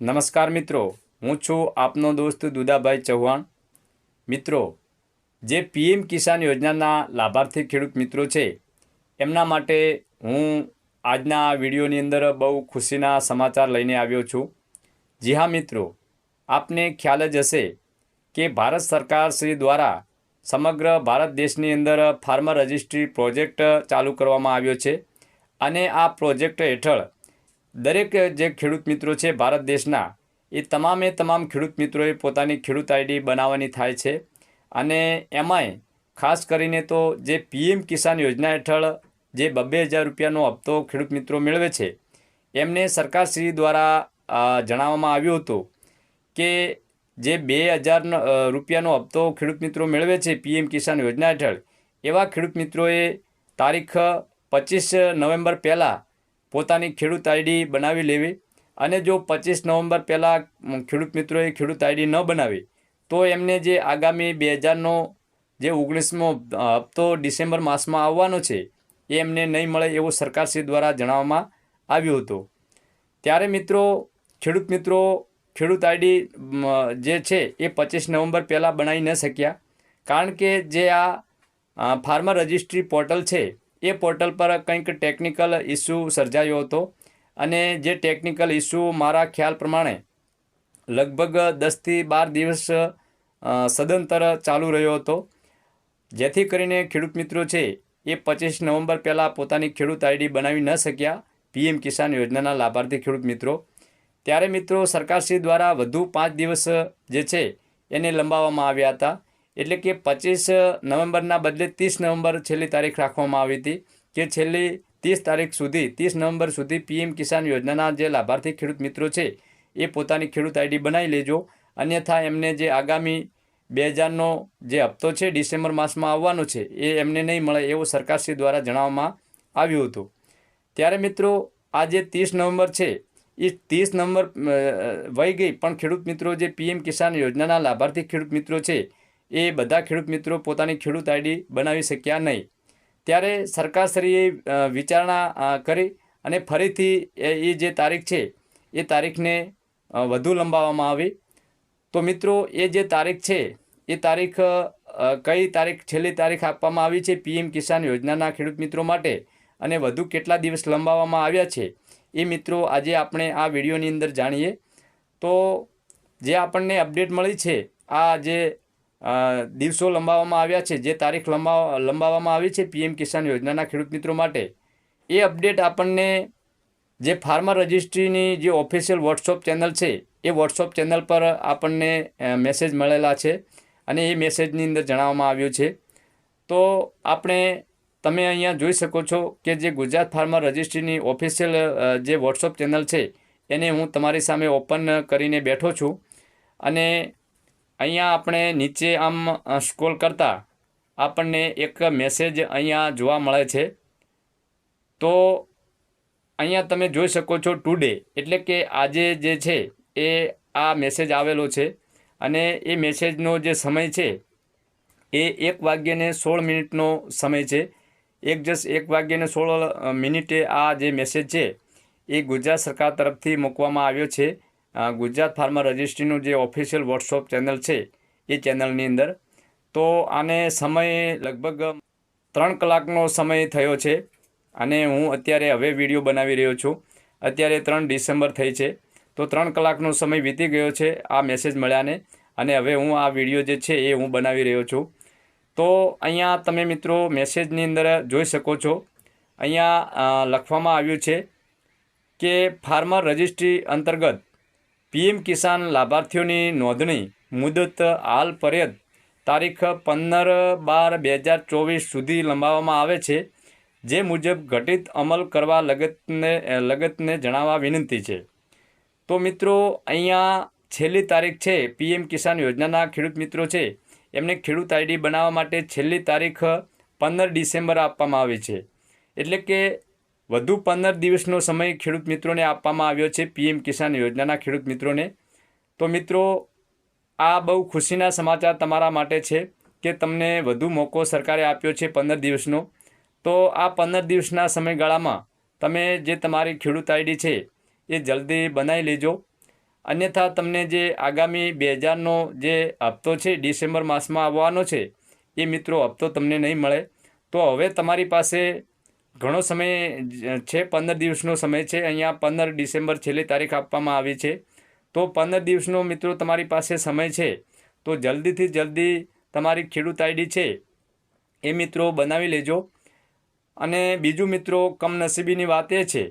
નમસ્કાર મિત્રો, હું છું આપનો દોસ્ત દુદાભાઈ ચૌહાણ. મિત્રો, જે પીએમ કિસાન યોજનાના લાભાર્થી ખેડૂત મિત્રો છે, એમના માટે હું આજના વિડીયોની અંદર બહુ ખુશીના સમાચાર લઈને આવ્યો છું. જી હા મિત્રો, આપને ખ્યાલ જ હશે કે ભારત સરકાર શ્રી દ્વારા સમગ્ર ભારત દેશની અંદર ફાર્મર રજિસ્ટ્રી પ્રોજેક્ટ ચાલુ કરવામાં આવ્યો છે. અને આ પ્રોજેક્ટ હેઠળ દરેક જે ખેડૂત મિત્રો છે ભારત દેશના, એ તમામે તમામ ખેડૂત મિત્રોએ પોતાની ખેડૂત આઈડી બનાવવાની થાય છે. અને એમાંય ખાસ કરીને તો જે પીએમ કિસાન યોજના હેઠળ જે બબ્બે હજાર રૂપિયાનો હપ્તો ખેડૂત મિત્રો મેળવે છે, એમને સરકારશ્રી દ્વારા જણાવવામાં આવ્યું હતું કે જે બે હજાર રૂપિયાનો હપ્તો ખેડૂત મિત્રો મેળવે છે પીએમ કિસાન યોજના હેઠળ, એવા ખેડૂત મિત્રોએ તારીખ પચીસ નવેમ્બર પહેલાં પોતાની ખેડૂત આઈડી બનાવી લેવી અને જો પચીસ નવેમ્બર પહેલાં ખેડૂત મિત્રોએ ખેડૂત આઈડી ન બનાવી, તો એમને જે આગામી બે હજારનો જે ઓગણીસમો હપ્તો ડિસેમ્બર માસમાં આવવાનો છે, એ એમને નહીં મળે એવું સરકારશ્રી દ્વારા જણાવવામાં આવ્યું હતું. ત્યારે મિત્રો, ખેડૂત મિત્રો, ખેડૂત આઈડી જે છે, એ પચીસ નવેમ્બર પહેલાં બનાવી ન શક્યા. કારણ કે જે આ ફાર્મર રજિસ્ટ્રી પોર્ટલ છે એ પોર્ટલ પર કંઈક ટેકનિકલ ઇસ્યુ સર્જાયો હતો. અને જે ટેકનિકલ ઇસ્યુ મારા ખ્યાલ પ્રમાણે લગભગ દસથી બાર દિવસ સદંતર ચાલુ રહ્યો હતો. જેથી કરીને ખેડૂત મિત્રો છે એ પચીસ નવેમ્બર પહેલાં પોતાની ખેડૂત આઈડી બનાવી ન શક્યા પીએમ કિસાન યોજનાના લાભાર્થી ખેડૂત મિત્રો. ત્યારે મિત્રો સરકારશ્રી દ્વારા વધુ પાંચ દિવસ જે છે એને લંબાવવામાં આવ્યા હતા. એટલે કે પચીસ નવેમ્બરના બદલે ત્રીસ નવેમ્બર છેલ્લી તારીખ રાખવામાં આવી હતી, કે છેલ્લી ત્રીસ તારીખ સુધી, ત્રીસ નવેમ્બર સુધી પીએમ કિસાન યોજનાના જે લાભાર્થી ખેડૂત મિત્રો છે, એ પોતાની ખેડૂત આઈડી બનાવી લેજો. અન્યથા એમને જે આગામી બે હજારનો જે હપ્તો છે, ડિસેમ્બર માસમાં આવવાનો છે, એ એમને નહીં મળે એવું સરકારશ્રી દ્વારા જણાવવામાં આવ્યું હતું. ત્યારે મિત્રો, આ જે ત્રીસ નવેમ્બર છે, એ ત્રીસ નવેમ્બર વહી ગઈ, પણ ખેડૂત મિત્રો જે પીએમ કિસાન યોજનાના લાભાર્થી ખેડૂત મિત્રો છે એ બધા ખેડૂત મિત્રો પોતાની ખેડૂત આઈડી બનાવી શક્યા નહીં. ત્યારે સરકારશ્રીએ વિચારણા કરી અને ફરીથી એ જે તારીખ છે, એ તારીખને વધુ લંબાવવામાં આવી. તો મિત્રો, એ જે તારીખ છે, એ તારીખ કઈ તારીખ, છેલ્લી તારીખ આપવામાં આવી છે પીએમ કિસાન યોજનાના ખેડૂત મિત્રો માટે અને વધુ કેટલા દિવસ લંબાવવામાં આવ્યા છે, એ મિત્રો આજે આપણે આ વિડીયોની અંદર જાણીએ. તો જે આપણને અપડેટ મળી છે, આ જે દિવસો લંબાવવામાં આવ્યા છે. જે તારીખ લંબાવ, લંબાવવામાં આવી છે પીએમ કિસાન યોજનાના ખેડૂત મિત્રો માટે, એ અપડેટ આપણને જે ફાર્મર રજિસ્ટ્રીની જે ઓફિશિયલ વોટ્સઅપ ચેનલ છે, એ વોટ્સઅપ ચેનલ પર આપણને મેસેજ મળેલા છે અને એ મેસેજની અંદર જણાવવામાં આવ્યું છે. તો આપણે, તમે અહીંયા જોઈ શકો છો કે જે ગુજરાત ફાર્મર રજિસ્ટ્રીની ઓફિશિયલ જે વોટ્સઅપ ચેનલ છે, એને હું તમારી સામે ઓપન કરીને બેઠો છું. અને અહીંયા આપણે નીચે આમ સ્ક્રોલ કરતાં આપણને એક મેસેજ અહીંયા જોવા મળે છે. તો અહીંયા તમે જોઈ શકો છો ટુડે, એટલે કે આજે જે છે એ આ મેસેજ આવેલો છે. અને એ મેસેજનો જે સમય છે એ એક વાગ્યે સોળ મિનિટનો સમય છે. એક જસ એક વાગ્યે સોળ મિનિટે આ જે મેસેજ છે એ ગુજરાત સરકાર તરફથી મૂકવામાં આવ્યો છે. ગુજરાત ફાર્મર રજિસ્ટ્રીનું જે ઓફિશિયલ વોટ્સઅપ ચેનલ છે, એ ચેનલની અંદર. તો આને સમય લગભગ ત્રણ કલાકનો સમય થયો છે અને હું અત્યારે હવે વીડિયો બનાવી રહ્યો છું. અત્યારે ત્રણ ડિસેમ્બર થઈ છે. તો ત્રણ કલાકનો સમય વીતી ગયો છે આ મેસેજ મળ્યાને અને હવે હું આ વીડિયો જે છે એ હું બનાવી રહ્યો છું. તો અહીંયા તમે મિત્રો મેસેજની અંદર જોઈ શકો છો. અહીંયા લખવામાં આવ્યું છે કે ફાર્મર રજિસ્ટ્રી અંતર્ગત પીએમ કિસાન લાભાર્થીઓની નોંધણી મુદત હાલ પર્યત તારીખ પંદર બાર બે હજાર ચોવીસ સુધી લંબાવવામાં આવે છે, જે મુજબ ઘટિત અમલ કરવા લગતને લગતને જણાવવા વિનંતી છે. તો મિત્રો, અહીંયા છેલ્લી તારીખ છે પીએમ કિસાન યોજનાના ખેડૂત મિત્રો છે, એમને ખેડૂત આઈડી બનાવવા માટે છેલ્લી તારીખ પંદર ડિસેમ્બર આપવામાં આવી છે. એટલે કે વધુ પંદર દિવસનો સમય ખેડૂત મિત્રોને આપવામાં આવ્યો છે. પીએમ કિસાન યોજનાના ખેડૂત મિત્રોને. તો મિત્રો, આ બહુ ખુશીના સમાચાર તમારા માટે છે કે તમને વધુ મોકો સરકારે આપ્યો છે પંદર દિવસનો. તો આ પંદર દિવસના સમયગાળામાં તમે જે તમારી ખેડૂત આઈડી છે એ જલ્દી બનાવી લેજો. અન્યથા તમને જે આગામી બે હજારનો જે હપ્તો છે ડિસેમ્બર માસમાં આવવાનો છે એ મિત્રો હપ્તો તમને નહીં મળે. તો હવે તમારી પાસે ઘણો સમય છે, પંદર દિવસનો સમય છે. અહીંયા પંદર ડિસેમ્બર છેલ્લી તારીખ આપવામાં આવી છે. તો પંદર દિવસનો મિત્રો તમારી પાસે સમય છે. તો જલ્દીથી જલ્દી તમારી ખેડૂત આઈડી છે એ મિત્રો બનાવી લેજો. અને બીજું મિત્રો કમનસીબીની વાત એ છે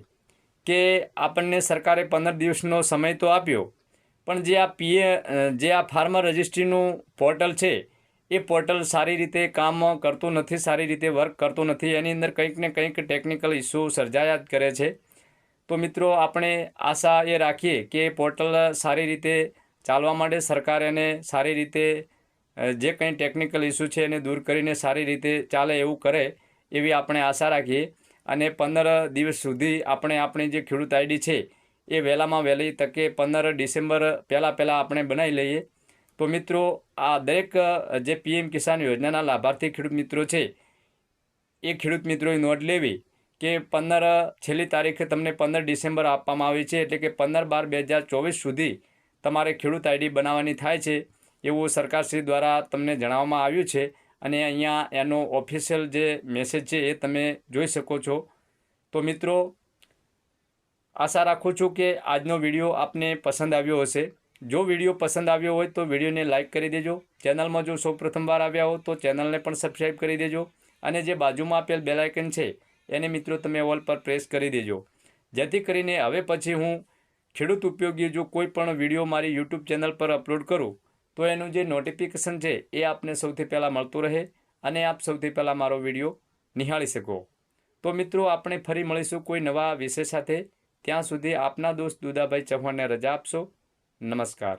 કે આપણને સરકારે પંદર દિવસનો સમય તો આપ્યો, પણ જે આ પીએ જે આ ફાર્મર રજિસ્ટ્રીનું પોર્ટલ છે એ પોર્ટલ સારી રીતે કામ કરતું નથી, સારી રીતે વર્ક કરતું નથી, એની અંદર કંઈક ને કંઈક ટેકનિકલ ઇસ્યુ સર્જાયા જ કરે છે. તો મિત્રો, આપણે આશા એ રાખીએ કે પોર્ટલ સારી રીતે ચાલવા માટે સરકાર એને સારી રીતે જે કંઈ ટેકનિકલ ઇસ્યુ છે એને દૂર કરીને સારી રીતે ચાલે એવું કરે, એવી આપણે આશા રાખીએ. અને પંદર દિવસ સુધી આપણે આપણી જે ખેડૂત આઈડી છે, એ વહેલામાં વહેલી તકે પંદર ડિસેમ્બર પહેલાં પહેલાં આપણે બનાવી લઈએ. તો મિત્રો, આ દરેક જે પીએમ કિસાન યોજનાના લાભાર્થી ખેડૂત મિત્રો છે, એ ખેડૂત મિત્રોએ નોંધ લેવી કે પંદર છેલ્લી તારીખે તમને પંદર ડિસેમ્બર આપવામાં આવી છે, એટલે કે પંદર બાર બે હજાર ચોવીસ સુધી તમારે ખેડૂત આઈડી બનાવવાની થાય છે, એવું સરકારશ્રી દ્વારા તમને જણાવવામાં આવ્યું છે. અને અહીંયા એનો ઓફિશિયલ જે મેસેજ છે એ તમે જોઈ શકો છો. તો મિત્રો, આશા રાખું છું કે આજનો વીડિયો આપને પસંદ આવ્યો હશે. જો વીડિયો પસંદ આવ્યો હોય તો વિડીયોને લાઇક કરી દેજો. ચેનલમાં જો સૌ પ્રથમવાર આવ્યા હો તો ચેનલને પણ સબસ્ક્રાઈબ કરી દેજો. અને જે બાજુમાં આપેલ બેલાઇકન છે, એને મિત્રો તમે ઓલ પર પ્રેસ કરી દેજો. જેથી કરીને હવે પછી હું ખેડૂત ઉપયોગી જો કોઈ પણ વીડિયો મારી યુટ્યુબ ચેનલ પર અપલોડ કરું, તો એનું જે નોટિફિકેશન છે, એ આપને સૌથી પહેલાં મળતું રહે અને આપ સૌથી પહેલાં મારો વીડિયો નિહાળી શકો. તો મિત્રો, આપણે ફરી મળીશું કોઈ નવા વિષય સાથે. ત્યાં સુધી આપના દોસ્ત દુદાભાઈ ચૌહાણને રજા આપશો. નમસ્કાર.